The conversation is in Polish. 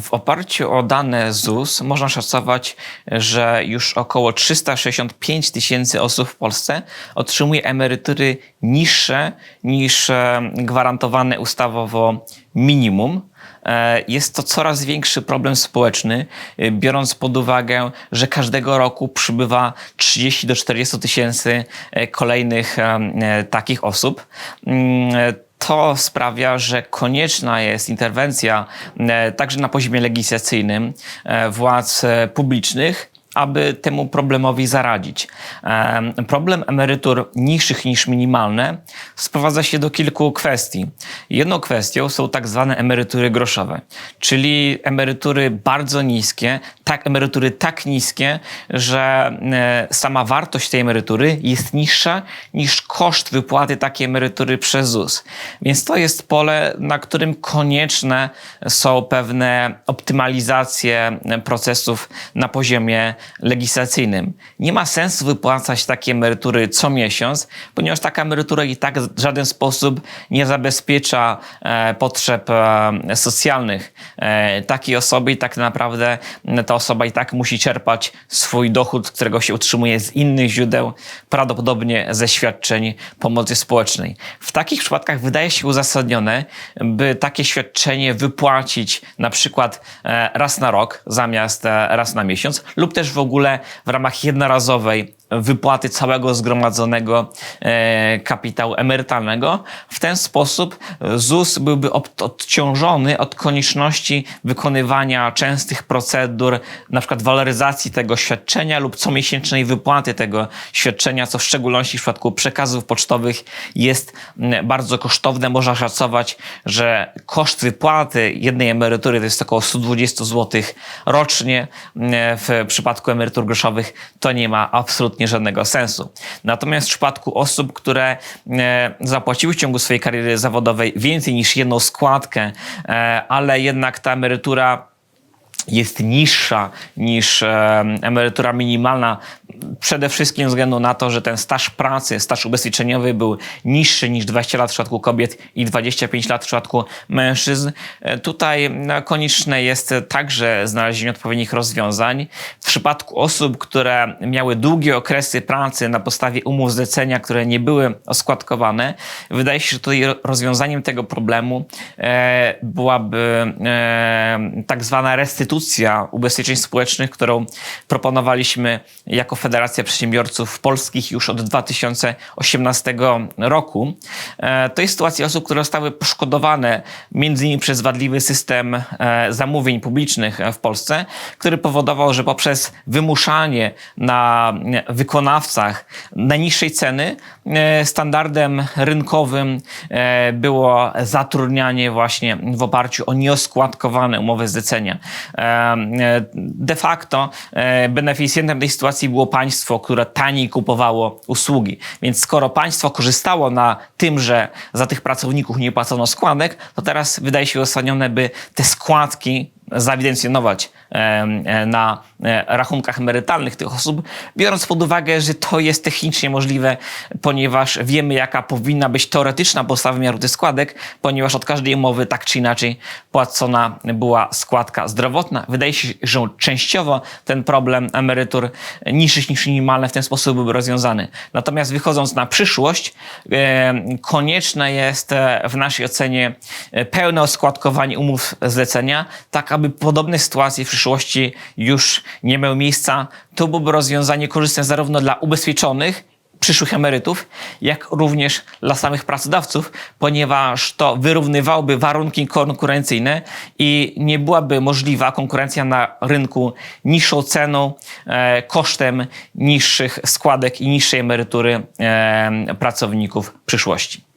W oparciu o dane ZUS można szacować, że już około 365 tysięcy osób w Polsce otrzymuje emerytury niższe niż e, gwarantowane ustawowo minimum. E, Jest to coraz większy problem społeczny, e, biorąc pod uwagę, że każdego roku przybywa 30 do 40 tysięcy kolejnych takich osób. To sprawia, że konieczna jest interwencja e, także na poziomie legislacyjnym e, władz e, publicznych, aby temu problemowi zaradzić. Em, Problem emerytur niższych niż minimalne sprowadza się do kilku kwestii. Jedną kwestią są tak zwane emerytury groszowe, czyli emerytury bardzo niskie, tak emerytury tak niskie, że e, sama wartość tej emerytury jest niższa niż koszt wypłaty takiej emerytury przez ZUS. Więc to jest pole, na którym konieczne są pewne optymalizacje procesów na poziomie legislacyjnym. Nie ma sensu wypłacać takie emerytury co miesiąc, ponieważ taka emerytura i tak w żaden sposób nie zabezpiecza e, potrzeb e, socjalnych e, takiej osoby i tak naprawdę ta osoba i tak musi czerpać swój dochód, którego się utrzymuje z innych źródeł, prawdopodobnie ze świadczeń pomocy społecznej. W takich przypadkach wydaje się uzasadnione, by takie świadczenie wypłacić na przykład raz na rok zamiast raz na miesiąc lub też w ogóle w ramach jednorazowej wypłaty całego zgromadzonego e, kapitału emerytalnego. W ten sposób ZUS byłby od- odciążony od konieczności wykonywania częstych procedur, na przykład waloryzacji tego świadczenia lub comiesięcznej wypłaty tego świadczenia, co w szczególności w przypadku przekazów pocztowych jest bardzo kosztowne. Można szacować, że koszt wypłaty jednej emerytury to jest około 120 zł rocznie. W przypadku emerytur groszowych to nie ma absolutnie żadnego sensu. Natomiast w przypadku osób, które e, zapłaciły w ciągu swojej kariery zawodowej więcej niż jedną składkę, e, ale jednak ta emerytura jest niższa niż emerytura minimalna, przede wszystkim ze względu na to, że ten staż pracy, staż ubezpieczeniowy był niższy niż 20 lat w przypadku kobiet i 25 lat w przypadku mężczyzn. E, Tutaj no, konieczne jest także znalezienie odpowiednich rozwiązań. W przypadku osób, które miały długie okresy pracy na podstawie umów zlecenia, które nie były oskładkowane, wydaje się, że tutaj rozwiązaniem tego problemu e, byłaby e, tak zwana restytucja ubezpieczeń społecznych, którą proponowaliśmy jako Federacja Przedsiębiorców Polskich już od 2018 roku. E, To jest sytuacja osób, które zostały poszkodowane między innymi przez wadliwy system e, zamówień publicznych w Polsce, który powodował, że poprzez wymuszanie na wykonawcach najniższej ceny e, standardem rynkowym było zatrudnianie właśnie w oparciu o nieoskładkowane umowy zlecenia. De facto beneficjentem tej sytuacji było państwo, które taniej kupowało usługi. Więc skoro państwo korzystało na tym, że za tych pracowników nie płacono składek, to teraz wydaje się uzasadnione, by te składki zaewidencjonować e, na rachunkach emerytalnych tych osób, biorąc pod uwagę, że to jest technicznie możliwe, ponieważ wiemy, jaka powinna być teoretyczna podstawa wymiaru tych składek, ponieważ od każdej umowy tak czy inaczej płacona była składka zdrowotna. Wydaje się, że częściowo ten problem emerytur niższych niż minimalne w ten sposób byłby rozwiązany. Natomiast wychodząc na przyszłość, e, konieczne jest e, w naszej ocenie e, pełne oskładkowanie umów zlecenia, tak aby podobne sytuacje w przyszłości już nie miały miejsca. To byłoby rozwiązanie korzystne zarówno dla ubezpieczonych, przyszłych emerytów, jak również dla samych pracodawców, ponieważ to wyrównywałoby warunki konkurencyjne i nie byłaby możliwa konkurencja na rynku niższą ceną, e, kosztem niższych składek i niższej emerytury e, pracowników przyszłości.